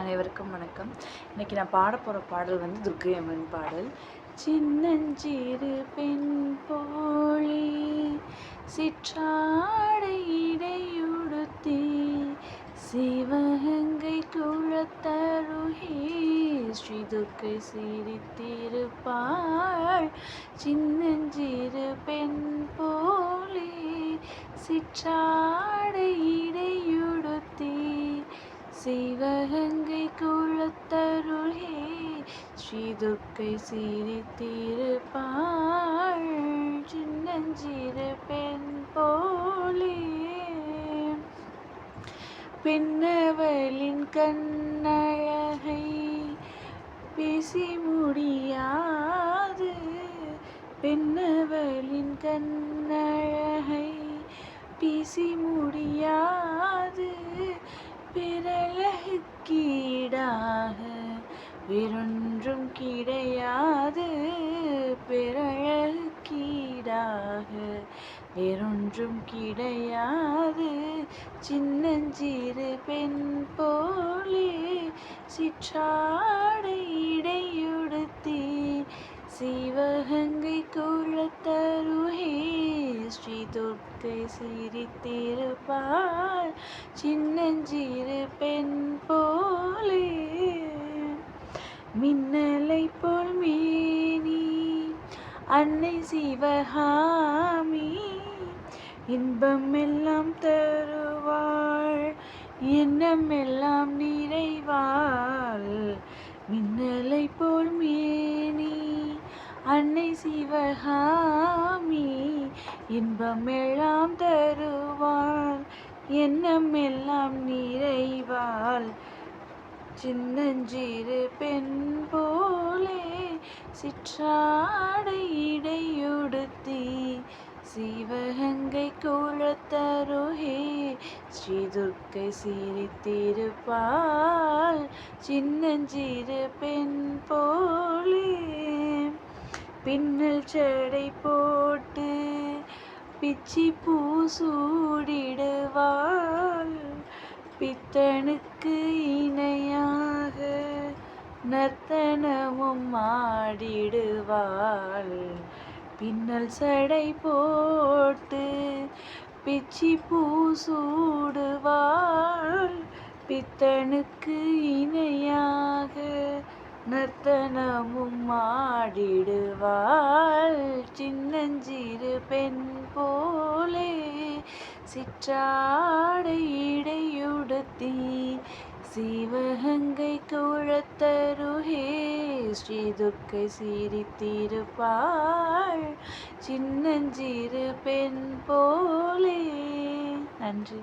அனைவருக்கும் வணக்கம். இன்றைக்கி நான் பாட போகிற பாடல் வந்து துர்க்கை அம்மன் பாடல். சின்னஞ்சிறு பெண் போழி சிற்றாடை இடையுடுத்தி சிவகங்கை குளத்தருகே ஸ்ரீ துர்க்கை சிரித்திருப்பாள். சின்னஞ்சிறு பெண் போலே சிற்றாடை சிவகங்கை குளத்தருளே ஸ்ரீ துர்க்கை சிரித்திருப்பாள் சின்னஞ்சிறு பெண் போலே. பெண்ணவளின் கண்ணழகை பேசி முடியாது பெண்ணவளின் கண்ணழகை பேசி கீடாக வேறொன்றும் கிடையாது. பிறழகுக்கீடாக வேறொன்றும் கிடையாது. சின்னஞ்சிறு பெண் போலே சிற்றாடை இடையுடுத்தி சிவகங்கை குளத்தருகே ஸ்ரீ துர்க்கை சிரித்திருப்பாள். சின்னஞ்சிறு பெண் போலே. மின்னலை போல் மேனி. அன்னை சிவகாமி. இன்பம் எல்லாம் தருவாள். எண்ணமெல்லாம் நிறைவாள். மின்னலை போல் மேனி. அன்னை சிவகாமி இன்பமெல்லாம் தருவாள் எண்ணம் எல்லாம் நிறைவாள். சின்னஞ்சிறு பெண் போலே சிற்றாடை இடையுடுத்தி சிவகங்கை குளத்தருகே ஸ்ரீ துர்க்கை சிரித்திருப்பாள். சின்னஞ்சிறு பெண் போ பின்னல் சடை போட்டு பிச்சி பூ சூடிடுவாள். பித்தனுக்கு இணையாக நர்த்தனமும் ஆடிடுவாள். பின்னல் சடை போட்டு பிச்சி பூ சூடுவாள். பித்தனுக்கு இணையாக நர்த்தனமும் ஆடிடுவாள் சின்னஞ்சிறு பெண் போலே சிற்றாடை இடையுடுத்தி சிவகங்கை குழத்தருகே ஸ்ரீ துர்க்கை சிரித்திருப்பாள். சின்னஞ்சிறு பெண் போலே. நன்றி.